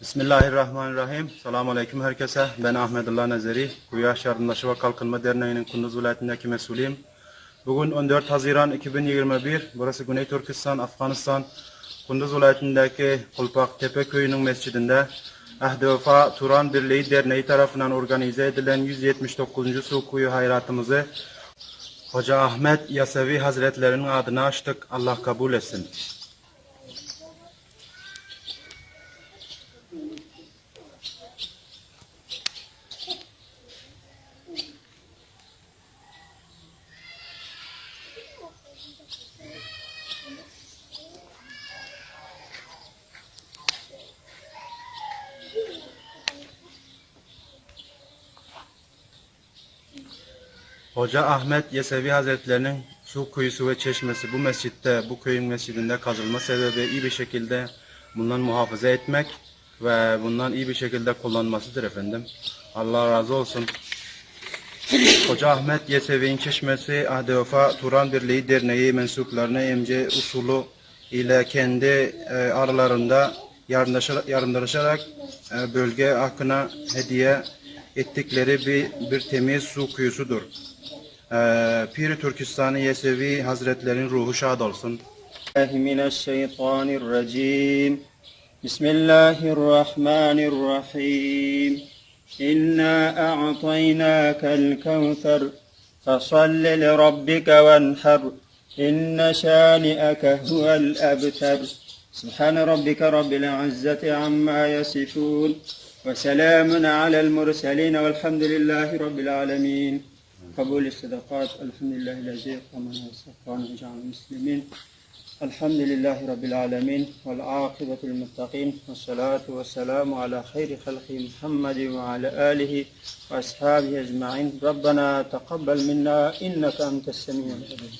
Bismillahirrahmanirrahim. Selamun Aleyküm herkese. Ben Ahmedullah Nezeri. Kuyaş Yardımlaşı ve Kalkınma Derneği'nin Kunduz vilayetindeki mesulüyüm. Bugün 14 Haziran 2021. Burası Güney Türkistan, Afganistan. Kunduz vilayetindeki Kulpak Tepe Köyü'nün mescidinde Ahde Vefa Turan Birliği Derneği tarafından organize edilen 179. Su Kuyu Hayratımızı Hoca Ahmet Yasevi Hazretlerinin adına açtık. Allah kabul etsin. Hoca Ahmet Yesevi Hazretlerinin su kuyusu ve çeşmesi bu mescitte, bu köyün mescidinde kazılma sebebi iyi bir şekilde bundan muhafaza etmek ve bundan iyi bir şekilde kullanmasıdır efendim. Allah razı olsun. Hoca Ahmet Yesevi'nin çeşmesi Ahde Turan Birliği Derneği mensuplarına emce usulü ile kendi e, aralarında yardımlaşarak e, bölge hakkına hediye ettikleri bir, bir temiz su kuyusudur. E, Pir Türkistan'ı Yesevi Hazretlerin ruhu şad olsun. Mineşşeytanirracim Bismillahirrahmanirrahim. إنا أعطيناك الكوثر فصل لربك وانحر إن شانئك هو الأبتر. سبحان ربك رب العزة عما يصفون وسلام على المرسلين والحمد لله رب العالمين. قبول الصدقات الحمد لله الذي قمنا وصفانا وجعل المسلمين الحمد لله رب العالمين والعاقبة للمتقين والصلاة والسلام على خير خلق محمد وعلى آله وأصحابه أجمعين ربنا تقبل منا إنك أنت السميع العليم